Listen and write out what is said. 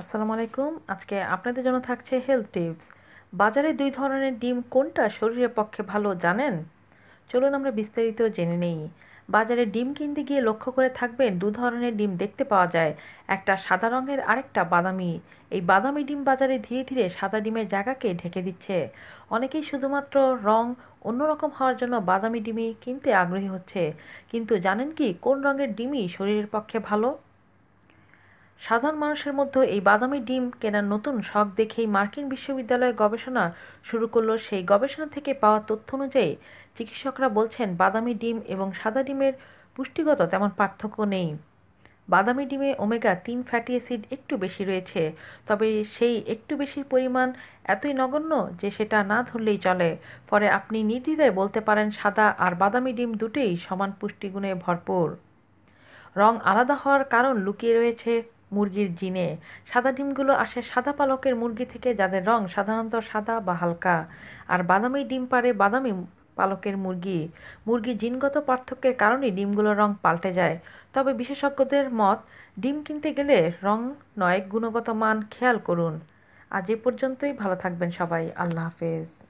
আসসালামু আলাইকুম। আজকে আপনাদের জন্য থাকছে হেলথ টিপস বাজারে দুই ধরনের ডিম কোনটা শরীরের পক্ষে ভালো জানেন? চলুন আমরা বিস্তারিত জেনে নেই। বাজারে ডিম কিনতে গিয়ে লক্ষ্য করে থাকবেন দু ধরনের ডিম দেখতে পাওয়া যায়। একটা সাদা রঙের, আরেকটা বাদামি। এই বাদামি ডিম বাজারে ধীরে ধীরে সাদা ডিমের জায়গাকে ঢেকে দিচ্ছে। অনেকেই শুধুমাত্র রং অন্যরকম হওয়ার জন্য বাদামি ডিমই কিনতে আগ্রহী হচ্ছে। কিন্তু জানেন কি কোন রঙের ডিমই শরীরের পক্ষে ভালো? সাধারণ মানুষের মধ্যে এই বাদামি ডিম কেনার নতুন শখ দেখেই মার্কিন বিশ্ববিদ্যালয়ে গবেষণা শুরু করল সেই গবেষণা থেকে পাওয়া তথ্য অনুযায়ী চিকিৎসকরা বলছেন বাদামি ডিম এবং সাদা ডিমের পুষ্টিগত তেমন পার্থক্য নেই। বাদামি ডিমে ওমেগা তিন ফ্যাটি অ্যাসিড একটু বেশি রয়েছে, তবে সেই একটু বেশির পরিমাণ এতই নগণ্য যে সেটা না ধরলেই চলে। ফলে আপনি নির্দ্বিধায় বলতে পারেন সাদা আর বাদামি ডিম দুটোই সমান পুষ্টিগুণে ভরপুর। রং আলাদা হওয়ার কারণ লুকিয়ে রয়েছে মুরগির জিনে। সাদা ডিমগুলো আসে সাদা পালকের মুরগি থেকে, যাদের রং সাধারণত সাদা বা হালকা। আর বাদামি ডিম পারে বাদামি পালকের মুরগি। মুরগি জিনগত পার্থক্যের কারণেই ডিমগুলোর রং পাল্টে যায়। তবে বিশেষজ্ঞদের মত, ডিম কিনতে গেলে রং নয়, গুণগত মান খেয়াল করুন। আজ এ পর্যন্তই, ভালো থাকবেন সবাই। আল্লাহ হাফেজ।